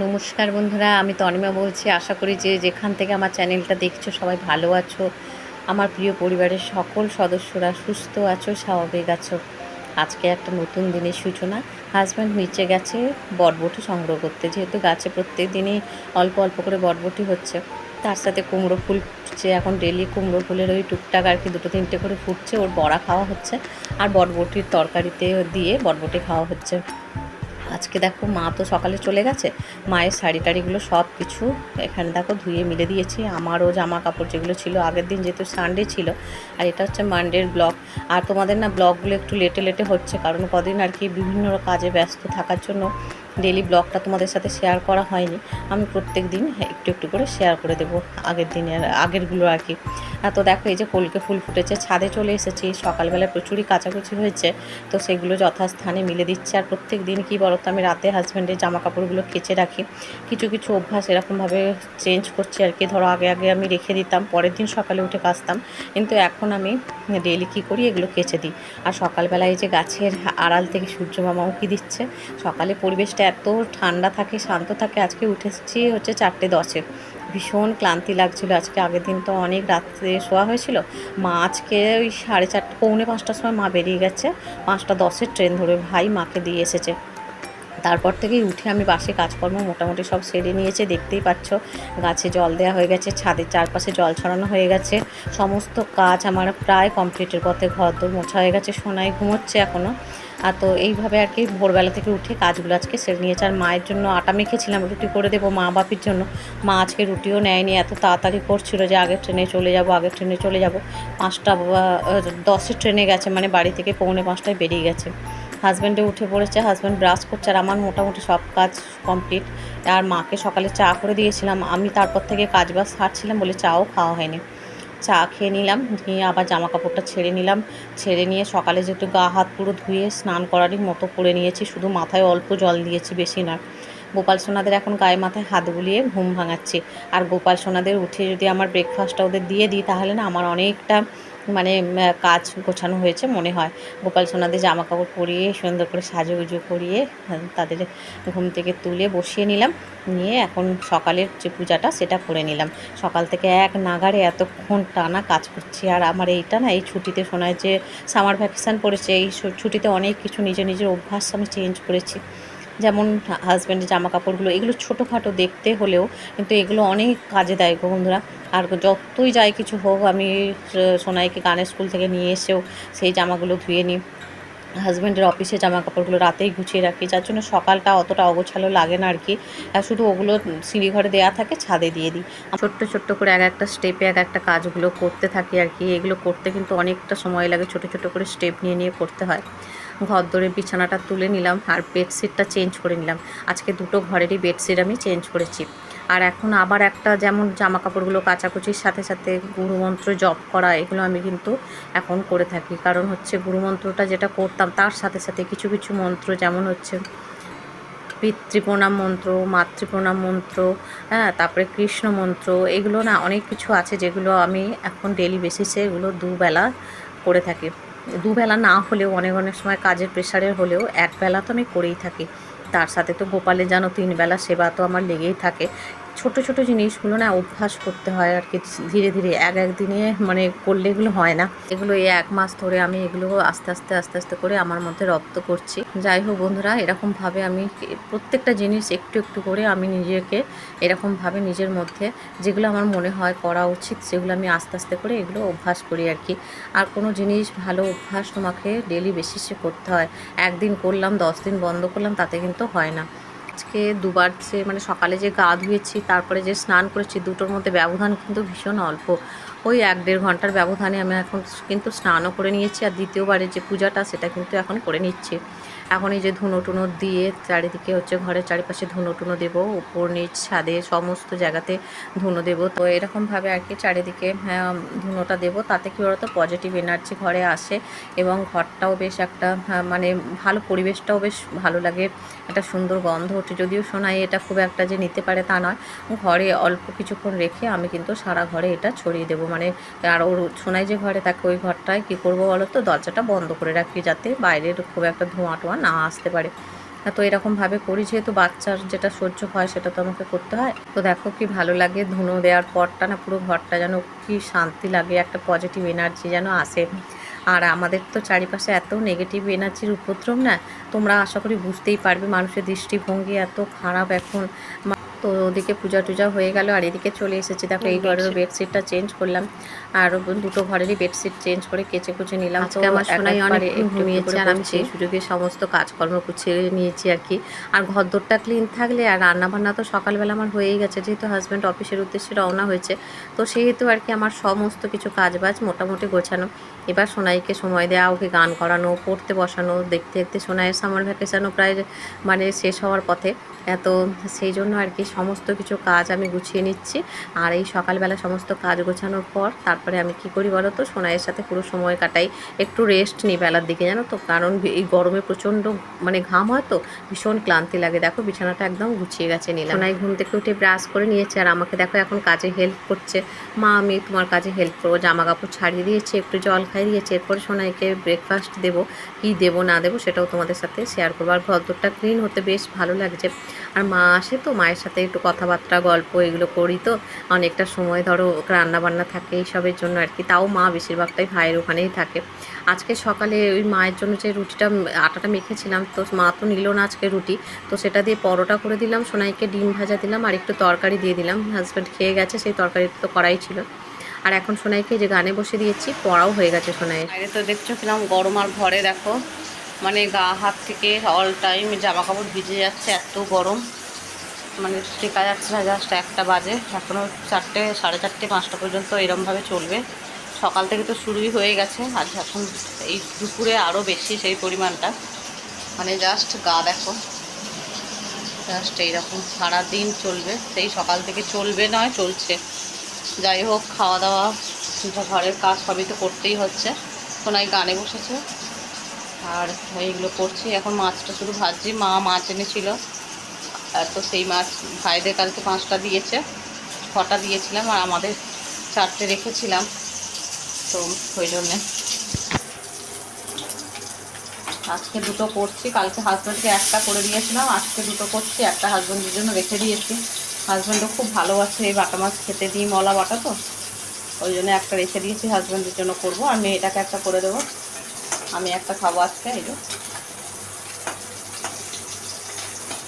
নমস্কার বন্ধুরা, আমি তনিমা বলছি। আশা করি যে যেখান থেকে আমার চ্যানেলটা দেখছ, সবাই ভালো আছো। আমার প্রিয় পরিবারের সকল সদস্যরা সুস্থ আছো, স্বাভাবিক আছো। আজকে একটা নতুন দিনের সূচনা। হাজব্যান্ড নিচে গেছে, বটবটি সংগ্রহ করতে। যেহেতু গাছে প্রত্যেক দিনই অল্প অল্প করে বটবটি হচ্ছে, তার সাথে কুমড়ো ফুল ফুটছে। এখন ডেলি কুমড়ো ফুলের ওই টুকটাক আর কি দুটো তিনটে করে ফুটছে, ওর বড়া খাওয়া হচ্ছে। আর বটবটির তরকারিতে দিয়ে বটবটি খাওয়া হচ্ছে। আজকে দেখো মা তো সকালে চলে গেছে। মায়ের শাড়ি টাড়িগুলো সব কিছু এখানে দেখো ধুয়ে মিলে দিয়েছি। আমারও জামা কাপড় যেগুলো ছিল, আগের দিন যেহেতু সানডে ছিল, আর এটা হচ্ছে মানডের ব্লগ আর তোমাদের না ব্লগগুলো একটু লেটে লেটে হচ্ছে, কারণ কদিন আর কি বিভিন্ন কাজে ব্যস্ত থাকার জন্য ডেলি ব্লগটা তোমাদের সাথে শেয়ার করা হয়নি। আমি প্রত্যেক দিন একটু একটু করে শেয়ার করে দেবো আগের দিনের, আগেরগুলো আর কি। তো দেখো এই যে কলকে ফুল ফুটেছে, ছাদে চলে এসেছি সকালবেলা প্রচুরই কাচাকুচি হয়েছে, তো সেগুলো যথাস্থানে মিলে দিচ্ছে। আর প্রত্যেক দিন কী বলো তো আমি রাতে হাজব্যান্ডের জামা কাপড়গুলো কেচে রাখি। কিছু কিছু অভ্যাস এরকমভাবে চেঞ্জ করছি আর কি। ধরো আগে আগে আমি রেখে দিতাম, পরের দিন সকালে উঠে কাচতাম। কিন্তু এখন আমি ডেলি কী করি, এগুলো কেচে দিই। আর সকালবেলায় এই যে গাছের আড়াল থেকে সূর্য মামা উঁকি দিচ্ছে, সকালে পরিবেশটা এত ঠান্ডা থাকে, শান্ত থাকে, আজকে উঠেছি হচ্ছে চারটে দশে। ভীষণ ক্লান্তি লাগছিল, আজকে আগের দিন তো অনেক রাত্রে শোয়া হয়েছিল। মা আজকে ওই সাড়ে চারটে পৌনে পাঁচটার সময় মা বেরিয়ে গেছে, পাঁচটা দশের ট্রেন ধরে ভাই মাকে দিয়ে এসেছে। তারপর থেকেই উঠে আমি বাসে কাজকর্ম মোটামুটি সব সেরে নিয়েছে, দেখতেই পাচ্ছ গাছে জল দেওয়া হয়ে গেছে ছাদের চারপাশে জল ছড়ানো হয়ে গেছে। সমস্ত কাজ আমার প্রায় কমপ্লিটের পথে ঘর দোর মোছা হয়ে গেছে, সোনাই ঘুমোচ্ছে এখনও আর তো এইভাবে আর কি ভোরবেলা থেকে উঠে কাজগুলো আজকে সেরে নিয়েছে। আর মায়ের জন্য আটা মেখেছিলাম, রুটি করে দেবো মা বাপির জন্য। মা আজকে রুটিও নেয়নি, এত তাড়াতাড়ি করছিল যে আগের ট্রেনে চলে যাব, আগের ট্রেনে চলে যাব। পাঁচটা দশের ট্রেনে গেছে মানে বাড়ি থেকে পৌনে পাঁচটায় বেরিয়ে গেছে। হাজব্যান্ডে উঠে পড়েছে হাজব্যান্ড ব্রাশ করছে, আর আমার মোটামুটি সব কাজ কমপ্লিট। আর মাকে সকালে চা করে দিয়েছিলাম, আমি তারপর থেকে কাজ বাজ সারছিলাম বলে চাও খাওয়া হয়নি। চা খেয়ে নিলাম, নিয়ে আবার জামা কাপড়টা ছেড়ে নিলাম। ছেড়ে নিয়ে সকালে যেহেতু গা হাত পুরো ধুয়ে স্নান করারই মতো করে নিয়েছি, শুধু মাথায় অল্প জল দিয়েছি বেশি না। গোপাল সোনাদের এখন গায়ে মাথায় হাত বুলিয়ে ঘুম ভাঙাচ্ছি। আর গোপাল সোনাদের উঠে যদি আমার ব্রেকফাস্টটা ওদের দিয়ে দিই, তাহলে না আমার অনেকটা মানে কাজ গোছানো হয়েছে মনে হয়। গোপাল সোনাদের জামা কাপড় পরিয়ে, সুন্দর করে সাজুগুজু করিয়ে তাদের ঘুম থেকে তুলে বসিয়ে নিলাম। নিয়ে এখন সকালের যে পূজাটা, সেটা করে নিলাম। সকাল থেকে এক নাগারে এতক্ষণ টানা কাজ করছি। আর আমার এইটা না, এই ছুটিতে শোনায় যে সামার ভ্যাকেশান পড়েছে, এই ছুটিতে অনেক কিছু নিজের নিজের অভ্যাস আমি চেঞ্জ করেছি। যেমন হাজব্যান্ডের জামা কাপড়গুলো এগুলো ছোটোখাটো দেখতে হলেও কিন্তু এগুলো অনেক কাজে দেয় গো বন্ধুরা। আর যতই যাই কিছু হোক, আমি সোনাইকে গানের স্কুল থেকে নিয়ে এসেও সেই জামাগুলো ধুয়ে নিই। হাজব্যান্ডের অফিসে জামা কাপড়গুলো রাতেই গুছিয়ে রাখি, যার জন্য সকালটা অতটা অগোছালো লাগে না আর কি শুধু ওগুলো সিঁড়িঘরে দেওয়া থাকে, ছাদে দিয়ে দিই। ছোট্ট ছোট্ট করে এক একটা স্টেপে এক একটা কাজগুলো করতে থাকি আর কি এগুলো করতে কিন্তু অনেকটা সময় লাগে, ছোট ছোট করে স্টেপ নিয়ে নিয়ে করতে হয়। ঘর ধরে বিছানাটা তুলে নিলাম আর বেডশিটটা চেঞ্জ করে নিলাম। আজকে দুটো ঘরেরই বেডশিট আমি চেঞ্জ করেছি। আর এখন আবার একটা যেমন জামা কাপড়গুলো কাচাকুচির সাথে সাথে গুরুমন্ত্র জপ করা, এগুলো আমি কিন্তু এখন করে থাকি। কারণ হচ্ছে গুরুমন্ত্রটা যেটা করতাম, তার সাথে সাথে কিছু কিছু মন্ত্র যেমন হচ্ছে পিতৃপ্রণাম মন্ত্র, মাতৃপ্রণাম মন্ত্র হ্যাঁ তারপরে কৃষ্ণ মন্ত্র, এগুলো না অনেক কিছু আছে যেগুলো আমি এখন ডেলি বেসিসে এগুলো দুবেলা করে থাকি। দুবেলা না হলেও, অনেক অনেক সময় কাজের প্রেশারে হলেও একবেলা তো আমি করেই থাকি। তার সাথে তো গোপালে যেন তিনবেলা সেবা তো আমার লেগেই থাকে। ছোট ছোট জিনিসগুলো না অভ্যাস করতে হয় আর কি, ধীরে ধীরে এক এক দিনে মানে করলে এগুলো হয় না। এগুলো এই এক মাস ধরে আমি এগুলো আস্তে আস্তে আস্তে আস্তে করে আমার মধ্যে রপ্ত করছি। যাই হোক বন্ধুরা, এরকমভাবে আমি প্রত্যেকটা জিনিস একটু একটু করে আমি নিজেকে এরকমভাবে নিজের মধ্যে যেগুলো আমার মনে হয় করা উচিত সেগুলো আমি আস্তে আস্তে করে এগুলো অভ্যাস করি আর কি। আর কোনো জিনিস ভালো অভ্যাস তোমাকে ডেলি বেসিসে করতে হয়। একদিন করলাম, দশ দিন বন্ধ করলাম, তাতে কিন্তু হয় না। আজকে দুবার যে মানে সকালে যে গা ধুয়েছি, তারপরে যে স্নান করেছি, দুটোর মধ্যে ব্যবধান কিন্তু ভীষণ অল্প। ওই এক দেড় ঘণ্টার ব্যবধানে আমি এখন কিন্তু স্নানও করে নিয়েছি আর দ্বিতীয়বারের যে পূজাটা সেটা কিন্তু এখন করে নিচ্ছি। এখন এই যে ধুনো টুনো দিয়ে চারিদিকে হচ্ছে ঘরের চারিপাশে ধুনো টুনো দেবো উপর নিচ ছাদে সমস্ত জায়গাতে ধুনো দেবো। তো এরকমভাবে আর কি চারিদিকে হ্যাঁ, ধুনোটা দেবো। তাতে কী বলতো? পজিটিভ এনার্জি ঘরে আসে এবং ঘরটাও বেশ একটা হ্যাঁ, মানে ভালো পরিবেশটাও বেশ ভালো লাগে। একটা সুন্দর গন্ধ ওঠে। যদিও শোনাই এটা খুব একটা যে নিতে পারে তা নয়। ঘরে অল্প কিছুক্ষণ রেখে আমি কিন্তু সারা ঘরে এটা ছড়িয়ে দেবো। মানে আর ওর শোনাই যে ঘরে থাকে ওই ঘরটায় কী করব বলো তো? দরজাটা বন্ধ করে রাখি যাতে বাইরের খুব একটা ধোঁয়া টোঁয়া না আসতে পারে। তো এরকমভাবে করি। যেহেতু বাচ্চার যেটা সহ্য হয়, সেটা তো আমাকে করতে হয়। তো দেখো কি ভালো লাগে ধুনো দেওয়ার পরটা না, পুরো ঘরটা যেন কি শান্তি লাগে, একটা পজিটিভ এনার্জি যেন আসে। আর আমাদের তো চারিপাশে এত নেগেটিভ এনার্জির উপদ্রব না, তোমরা আশা করি বুঝতেই পারবে মানুষের দৃষ্টিভঙ্গি এত খারাপ এখন। তো ওদিকে পূজা টুজা হয়ে গেল আর এদিকে চলে এসেছি। দেখো এই ঘরেরও বেডশিটটা চেঞ্জ করলাম। আর দুটো ঘরেরই বেডশিট চেঞ্জ করে কেচে কুচে নিলাম। তো আমার সোনাই একটু ঘুমিয়েছে আর আমি সেই সুযোগে সমস্ত কাজকর্ম গুছিয়ে নিয়েছি আর কি। আর ঘরদোরটা ক্লিন থাকলে আর রান্নাবান্না তো সকালবেলা আমার হয়েই গেছে। যেহেতু হাজব্যান্ড অফিসের উদ্দেশ্যে রওনা হয়েছে তো সেহেতু আর কি আমার সমস্ত কিছু কাজবাজ মোটামুটি গোছানো। এবার সোনাইকে সময় দেওয়া ওকে গান করানো, পড়তে বসানো, দেখতে দেখতে সোনাইয়ের সামার ভ্যাকেশানও প্রায় মানে শেষ হওয়ার পথে। এত সেই জন্য আর কি সমস্ত কিছু কাজ আমি গুছিয়ে নিচ্ছি। আর এই সকালবেলা সমস্ত কাজ গোছানোর পর তারপরে আমি কি করি বলো তো? সোনাইয়ের সাথে পুরো সময় কাটাই। একটু রেস্ট নিই বেলার দিকে, জানো তো? কারণ এই গরমে প্রচণ্ড মানে ঘাম হয় তো, ভীষণ ক্লান্তি লাগে। দেখো, বিছানাটা একদম গুছিয়ে গেছে নিলাম। সোনাই ঘুম থেকে উঠে ব্রাশ করে নিয়েছে আর আমাকে দেখো এখন কাজে হেল্প করছে। মা, আমি তোমার কাজে হেল্প করব। জামা কাপড় ছাড়িয়ে দিয়েছে, একটু জল খাই দিয়েছে। এরপরে সোনাইকে ব্রেকফাস্ট দেবো। কি দেবো, না দেবো সেটাও তোমাদের সাথে শেয়ার করব। আর ঘরদোরটা ক্লিন হতে বেশ ভালো লাগছে। আর মা আসে তো, মায়ের সাথে একটু কথাবার্তা, গল্প এগুলো করি তো। অনেকটা সময় ধরো রান্না বান্না থাকে এইসবের জন্য আর কি। তাও মা বেশিরভাগটাই ভাইয়ের ওখানেই থাকে। আজকে সকালে ওই মায়ের জন্য যে রুটিটা, আটাটা মেখেছিলাম তো মা তো নিল না আজকে রুটি। তো সেটা দিয়ে পরোটা করে দিলাম, সোনাইকে ডিম ভাজা দিলাম আর একটু তরকারি দিয়ে দিলাম। হাজব্যান্ড খেয়ে গেছে, সেই তরকারি তো করাই ছিল। আর এখন সোনাইকে যে গানে বসে দিয়েছি, পড়াও হয়ে গেছে সোনাইয়ের। বাইরে তো দেখছ কিরম গরম আর ঘরে, দেখো। মানে গা, হাত থেকে অল টাইম জামা কাপড় ভিজে যাচ্ছে, এত গরম। মানে টেকা যাচ্ছে না জাস্ট একটা বাজে। এখনও চারটে, সাড়ে চারটে, পাঁচটা পর্যন্ত এরমভাবে চলবে। সকাল থেকে তো শুরুই হয়ে গেছে, আর এখন এই দুপুরে আরও বেশি সেই পরিমাণটা। মানে জাস্ট গা দেখো। জাস্ট এইরকম সারাদিন চলবে। সেই সকাল থেকে চলবে নয়, চলছে। যাই হোক খাওয়া দাওয়া ঘরের কাজ সবই তো করতেই হচ্ছে। সোনাই গানে বসেছে। আর এইগুলো করছি। এখন মাছটা শুধু ভাজছি। মা মাছ এনেছিল। তো সেই মাছ ভাইদের কালকে পাঁচটা দিয়েছে। ছটা দিয়েছিলাম। আর আমাদের চারটে রেখেছিলাম। তো ওই জন্যে। আজকে দুটো করছি। কালকে হাজব্যান্ডকে একটা করে দিয়েছিলাম। আজকে দুটো করছি। একটা হাজব্যান্ডের জন্য রেখে দিয়েছি। হাজব্যান্ডও খুব ভালোবাসে এই বাটা মাছ খেতে দিই মলা বাটা তো। ওই জন্য একটা রেখে দিয়েছি হাজব্যান্ডের জন্য করব। আর মেয়েটাকে একটা করে দেবো। আমি একটা খাব আজকে, এই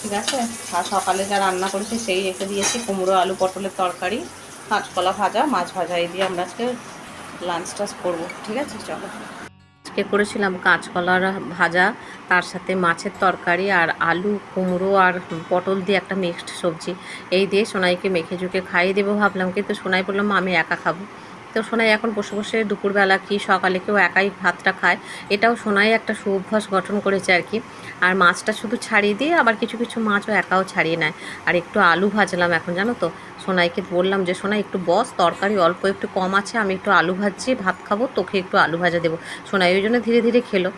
ঠিক আছে? আর সকালে যা রান্না করেছি সেই রেখে দিয়েছি, কুমড়ো, আলু, পটলের তরকারি, কাঁচকলা ভাজা, মাছ ভাজা। এই দিয়ে আমরা আজকে লাঞ্চ টাচ করব। ঠিক আছে? চলো। আজকে করেছিলাম কাঁচকলার ভাজা তার সাথে মাছের তরকারি আর আলু কুমড়ো আর পটল দিয়ে একটা মিক্সড সবজি। এই দিয়ে সোনাইকে মেখে ঝুঁকে খাইয়ে দেবো ভাবলাম কিন্তু সোনাই বললাম "মা, আমি একা খাব। তো সোনাই এখন বসে বসে দুপুরবেলা কি সকালে কেউ একাই ভাতটা খায়, এটাও সোনাই একটা সুভ্যাস গঠন করেছে আর কি। আর মাছটা শুধু ছাড়িয়ে দিয়ে আবার কিছু কিছু মাছও একাও ছাড়িয়ে নেয়। আর একটু আলু ভাজলাম এখন, জানো তো? সোনাইকে বললাম যে, সোনাই, একটু বস, তরকারি অল্প একটু কম আছে, আমি একটু আলু ভাজছি, ভাত খাব, তোকে একটু আলু ভাজা দেবো। সোনাই ওই জন্য ধীরে ধীরে খেলো।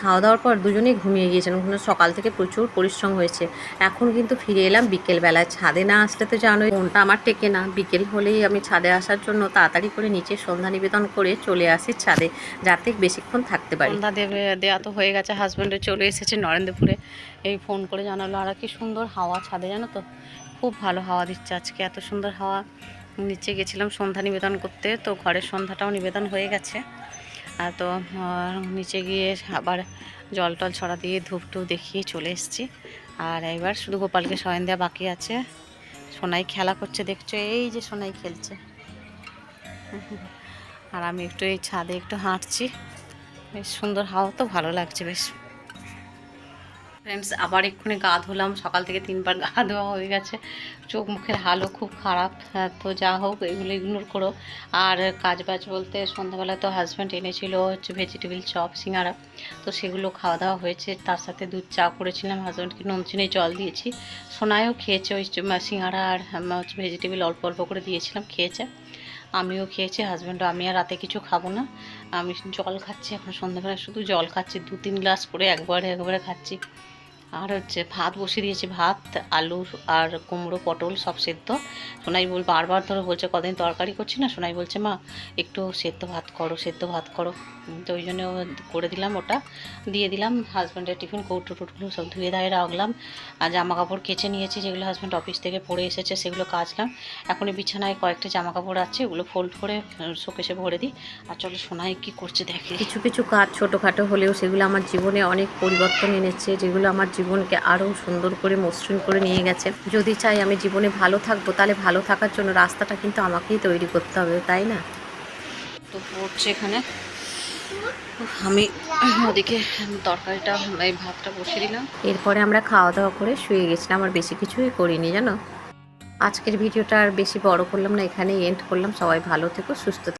খাওয়া দাওয়ার পর দুজনেই ঘুমিয়ে গিয়েছিলাম কিন্তু সকাল থেকে প্রচুর পরিশ্রম হয়েছে। এখন কিন্তু ফিরে এলাম বিকেলবেলায়। ছাদে না আসলে তো জানোই ফোনটা আমার টেকে না। বিকেল হলেই আমি ছাদে আসার জন্য তাড়াতাড়ি করে নিচে সন্ধ্যা নিবেদন করে চলে আসি ছাদে, যাতে বেশিক্ষণ থাকতে পারি। সন্ধ্যা দেওয়া তো হয়ে গেছে হাজব্যান্ডে চলে এসেছে নরেন্দ্রপুরে। এই ফোন করে জানালো, আর কি সুন্দর হাওয়া ছাদে জানো তো? খুব ভালো হাওয়া দিচ্ছে আজকে, এত সুন্দর হাওয়া। নিচে গেছিলাম সন্ধ্যা নিবেদন করতে, তো ঘরের সন্ধ্যাটাও নিবেদন হয়ে গেছে। তো নিচে গিয়ে আবার জল টল ছড়া দিয়ে ধূপ টুপ দেখিয়ে চলে এসেছি। আর এবার শুধু গোপালকে শয়ন দেওয়া বাকি আছে। সোনাই খেলা করছে, দেখছ? এই যে সোনাই খেলছে। আর আমি একটু এই ছাদে একটু হাঁটছি। বেশ সুন্দর হাওয়া, তো ভালো লাগছে, বেশ। ফ্রেন্ডস আবার এক্ষুনি গা ধুলাম। সকাল থেকে তিনবার গা ধোয়া হয়ে গেছে। চোখ মুখের হালও খুব খারাপ। হ্যাঁ, তো যা হোক এগুলো ইগনোর করো। আর কাজ বাজ বলতে সন্ধ্যাবেলা তো হাজব্যান্ড এনেছিল হচ্ছে ভেজিটেবিল চপ সিঙ্গারা। তো সেগুলো খাওয়া দাওয়া হয়েছে। তার সাথে দুধ চা করেছিলাম। হাজব্যান্ডকে নুন চিনি জল দিয়েছি। সোনায়ও খেয়েছে ওই সিঙ্গারা আর হচ্ছে ভেজিটেবিল অল্প অল্প করে দিয়েছিলাম খেয়েছে। আমিও খেয়েছি হাজব্যান্ডও আমি আর রাতে কিছু খাব না। আমি জল খাচ্ছি এখন সন্ধ্যাবেলা শুধু জল খাচ্ছি। দু তিন গ্লাস করে একবারে একবারে খাচ্ছি। আর হচ্ছে ভাত বসিয়ে দিয়েছি, ভাত, আলু আর কুমড়ো, পটল সব সেদ্ধ। সোনাই বল বারবার ধরে বলছে, কদিন তরকারি করছি না? সোনাই বলছে, মা, একটু সেদ্ধ ভাত করো, সেদ্ধ ভাত করো। তো ওই জন্য করে দিলাম ওটা। দিয়ে দিলাম হাজব্যান্ডের টিফিন কৌটো টুটগুলো সব ধুয়ে ধায়ে রাখলাম। আর জামা কাপড় কেচে নিয়েছি, যেগুলো হাজব্যান্ড অফিস থেকে পরে এসেছে, সেগুলো কাচলাম। এখন এই বিছানায় কয়েকটা জামা কাপড় আছে, ওগুলো ফোল্ড করে শোকেশে ভরে দিই। আর চলো সোনাই কি করছে দেখে। কিছু কিছু কাজ ছোটোখাটো হলেও সেগুলো আমার জীবনে অনেক পরিবর্তন এনেছে, যেগুলো আমার জীবনকে আরও সুন্দর করে মসৃণ করে নিয়ে গেছে। যদি চাই আমি জীবনে ভালো থাকব তাহলে ভালো থাকার জন্য রাস্তাটা কিন্তু আমাকেই তৈরি করতে হবে তাই না? তো পড়ছে এখানে। আমি ওদিকে তরকারিটা এই ভাতটা বসিয়ে দিলাম। এরপরে আমরা খাওয়া দাওয়া করে শুয়ে গেছিলাম আর বেশি কিছুই করিনি জানো? আজকের ভিডিওটা আর বেশি বড় করলাম না এখানেই এন্ড করলাম। সবাই ভালো থেকো সুস্থ থেকো।